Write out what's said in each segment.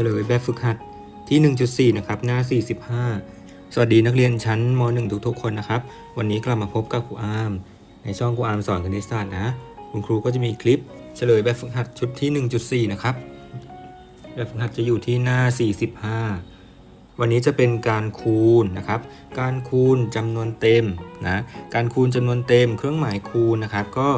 ฉลยแบบฝึกหัดที่ 1.4 นะครับ หน้า 45 สวัสดีนักเรียนชั้นม .1 ทุกๆคนนะครับ วันนี้กลับมาพบกับครูอาร์มในช่องครูอาร์มสอนคณิตศาสตร์นะ คุณครูก็จะมีคลิปเฉลยแบบฝึกหัดชุดที่ 1.4 นะครับ แบบฝึกหัดจะอยู่ที่หน้า 45 วันนี้จะเป็นการคูณนะครับ การคูณจำนวนเต็มนะ การคูณจำนวนเต็ม เครื่องหมายคูณนะครับ ก็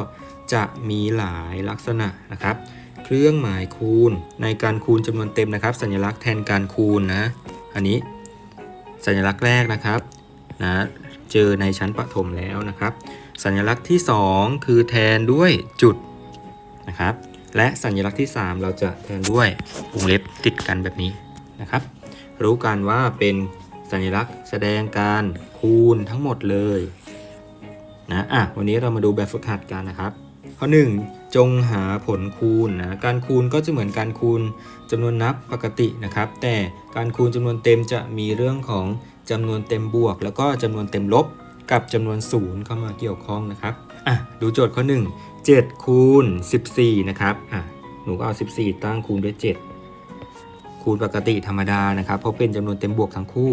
จะมีหลายลักษณะนะครับ เครื่องหมายคูณ ในการคูณจำนวนเต็มนะครับ สัญลักษณ์แทนการคูณนะ อันนี้สัญลักษณ์แรกนะครับนะเจอในชั้นประถมแล้วนะครับ สัญลักษณ์ที่ 2 คือแทนด้วยจุดนะครับ และสัญลักษณ์ที่ 3 เราจะแทนด้วยวงเล็บติดกันแบบนี้นะครับ รู้กันว่าเป็นสัญลักษณ์แสดงการคูณทั้งหมดเลยนะอะวันนี้เรามาดูแบบฝึกหัดกันนะครับ ข้อ 1 จงหาผลคูณนะการคูณก็จะเหมือนการคูณจำนวนนับปกตินะครับ แต่การคูณจำนวนเต็มจะมีเรื่องของจำนวนเต็มบวก แล้วก็จำนวนเต็มลบกับจำนวนศูนย์เข้ามาเกี่ยวข้องนะครับอะดูโจทย์ข้อ 1 7คูณ14นะครับอะหนูก็เอา 14 ตั้งคูณด้วย 7 คูณปกติธรรมดานะครับ เพราะเป็นจำนวนเต็มบวกทั้งคู่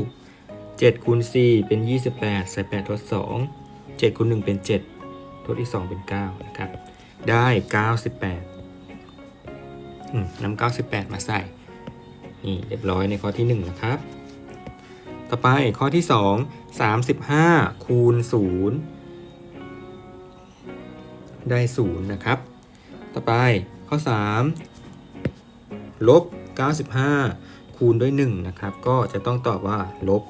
7คูณ4เป็น 28 ใส่8ทด 2 7คูณ1เป็น 7 ทดอีก 2 เป็น 9 นะครับ ได้ 98อืมนำ98 มาใส่ นี่เรียบร้อยในข้อที่ 1 นะครับ ต่อไปข้อที่ 2 35 คูณ 0 ได้ 0 นะครับ ต่อไปข้อ 3 ลบ 95 คูณด้วย 1 นะครับ ก็จะต้องตอบว่า ลบ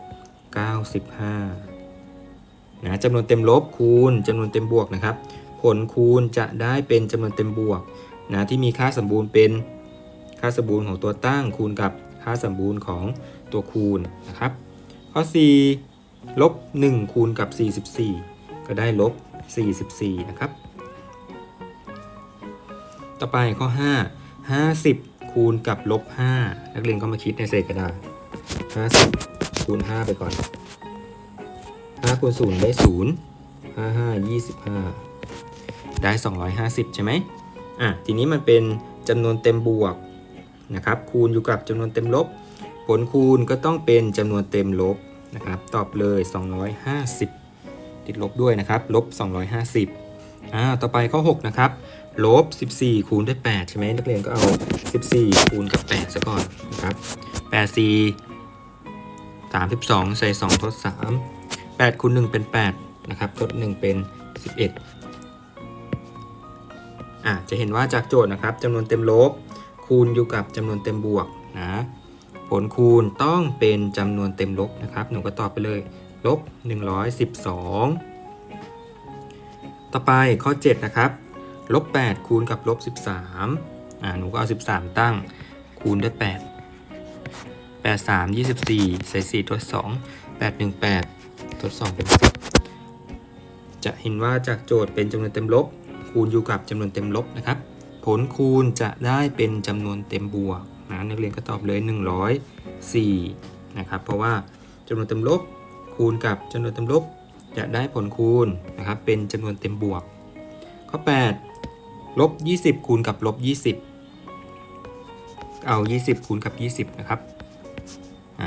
95นะจำนวนเต็มลบคูณจำนวนเต็มบวกนะครับ ผลคูณจะได้เป็นจำนวนเต็มบวกนะที่มีค่าสมบูรณ์เป็นค่าสมบูรณ์ของตัวตั้งคูณกับค่าสมบูรณ์ของตัวคูณนะครับ ข้อ 4 ลบ 1 คูณกับ 44 ก็ได้ลบ 44 นะครับ ต่อไปข้อ 5 50 คูณกับลบ 5 นักเรียนก็มาคิดในเศษกระดาษ 50 คูณ 5 ไปก่อน 5 คูณ 0 ได้ 0 5 5 25 ได้ 250 ใช่ไหมอะทีนี้มันเป็นจำนวนเต็มบวกนะครับคูณอยู่กับจำนวนเต็มลบ ผลคูณก็ต้องเป็นจำนวนเต็มลบนะครับตอบเลย 250 ติดลบด้วยนะครับลบ 250อ่าต่อไปข้อ 6 นะครับลบ 14 คูณด้วย8ใช่ไหมนักเรียนก็เอา 14 คูณกับ 8 ซะก่อนนะครับ8 4 32 ใส่ 2 ทด 3 8คูณ1เป็น 8 นะครับ ทด 1 เป็น 11 อะจะเห็นว่าจากโจทย์นะครับจำนวนเต็มลบ คูณอยู่กับจำนวนเต็มบวกนะผลคูณต้องเป็นจำนวนเต็มลบนะครับ หนูก็ตอบไปเลยลบ112 ต่อไปข้อ 7 นะครับลบ8คูณกับลบ13อ่าหนูก็เอา 13 ตั้งคูณด้วย 8 8 3 24 ใส่4ทด2 8 1 8ทด2เป็น 10 จะเห็นว่าจากโจทย์เป็นจำนวนเต็มลบ คูณอยู่กับจำนวนเต็มลบนะครับ ผลคูณจะได้เป็นจำนวนเต็มบวกนะนักเรียนก็ตอบเลย 104นะครับเพราะว่าจำนวนเต็มลบคูณกับจำนวนเต็มลบจะได้ผลคูณนะครับเป็นจำนวนเต็มบวก ข้อ 8 ลบ 20 คูณกับลบ 20 เอา 20 คูณกับ 20 นะครับ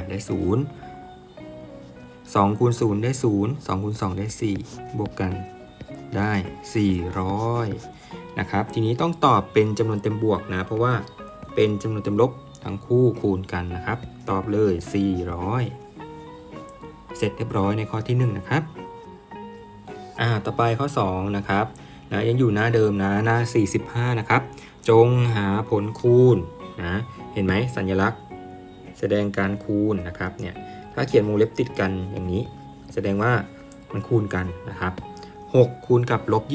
ได้ 0 2คูณ0ได้ 0 2คูณ2ได้ 4 บวกกัน ได้ 400 นะครับ ทีนี้ต้องตอบเป็นจำนวนเต็มบวกนะ เพราะว่าเป็นจำนวนเต็มลบทั้งคู่คูณกันนะครับ ตอบเลย 400 เสร็จเรียบร้อยในข้อที่ 1 นะครับอ่าต่อไปข้อ 2 นะครับนะยังอยู่หน้าเดิมนะหน้า 45 นะครับ จงหาผลคูณนะเห็นไหมสัญลักษณ์ แสดงการคูณนะครับเนี่ยถ้าเขียนวงเล็บติดกันอย่างนี้ แสดงว่ามันคูณกันนะครับ 6 คูณกับลบ 22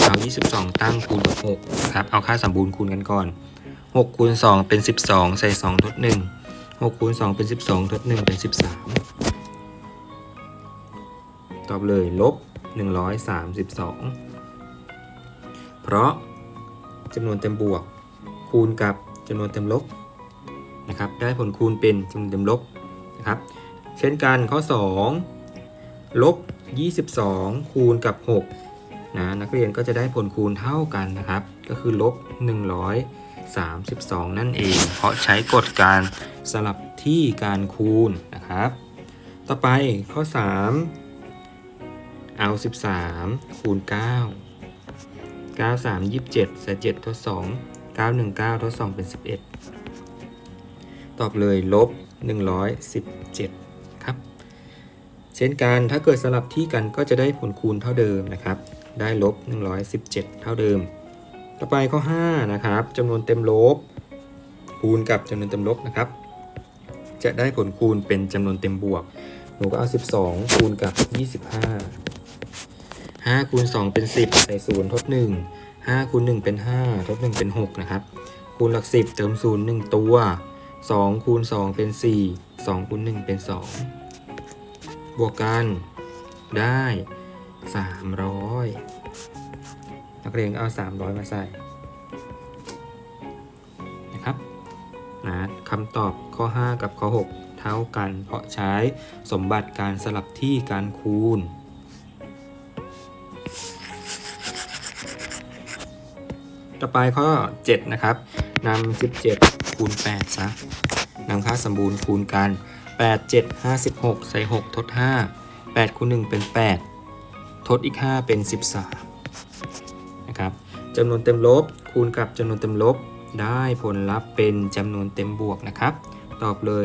เอา 22 ตั้งคูณกับ6นะครับ เอาค่าสมบูรณ์คูณกันก่อน 6 คูณ 2 เป็น 12 ใส่ 2 ทด 1 6คูณ2เป็น 12 ทด 1 เป็น 13 ตอบเลยลบ 132 เพราะจำนวนเต็มบวก คูณกับจำนวนเต็มลบนะครับ ได้ผลคูณเป็นจำนวนเต็มลบนะครับ เช่นกันข้อ 2 ลบ 22 คูณกับ 6 นะ นักเรียนก็จะได้ผลคูณเท่ากันนะครับ ก็คือลบ32 นั่นเอง เพราะใช้กฎการสลับที่การคูณนะครับ ต่อไปข้อ 3 เอา 13 คูณ 9 9 3 27ใส่7ทด2 9 1 9ทด2เป็น 11 ตอบเลยลบ 117ครับ เช่นกันถ้าเกิดสลับที่กันก็จะได้ผลคูณเท่าเดิมนะครับ ได้ลบ 117 เท่าเดิม ต่อไปข้อ5นะครับจำนวนเต็มลบ คูณกับจำนวนเต็มลบนะครับ จะได้ผลคูณเป็นจำนวนเต็มบวก หนูก็เอา 12 คูณกับ 25 5คูณ2เป็น 10 ใส่0ทด1 5คูณ1เป็น 5ทด1เป็น 6 นะครับ คูณหลัก 10 เติม 0 1 ตัว 2 คูณ 2 เป็น 4 2 คูณ 1 เป็น 2 บวกกันได้ 300 นักเรียนเอา 300 มาใส่นะครับนะคำตอบข้อ 5 กับข้อ 6 เท่ากัน เพราะใช้สมบัติการสลับที่การคูณต่อไปข้อ 7 นะครับนำ17 คูณ8ซะนำค่าสมบูรณ์คูณกัน 8 7 56ใส่ 6 ทด 5 8คูณ1เป็น 8 ทดอีก 5 เป็น 13นะครับจำนวนเต็มลบคูณกับจำนวนเต็มลบได้ผลลัพธ์เป็นจำนวนเต็มบวกนะครับ ตอบเลย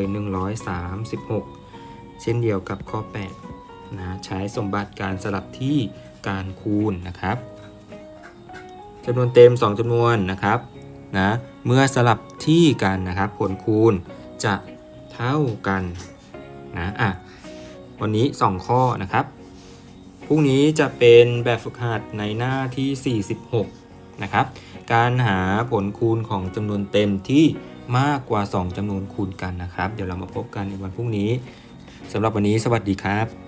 136 เช่นเดียวกับข้อ8นะใช้สมบัติการสลับที่การคูณนะครับจำนวนเต็ม 2จำนวนนะครับนะเมื่อสลับที่กันนะครับ ผลคูณจะ เท่ากันนะอะวันนี้ 2 ข้อนะครับพรุ่งนี้จะเป็นแบบฝึกหัดในหน้าที่ 46 นะครับ การหาผลคูณของจำนวนเต็มที่มากกว่า 2จำนวนคูณกันนะครับ เดี๋ยวเรามาพบกันในวันพรุ่งนี้สำหรับวันนี้สวัสดีครับ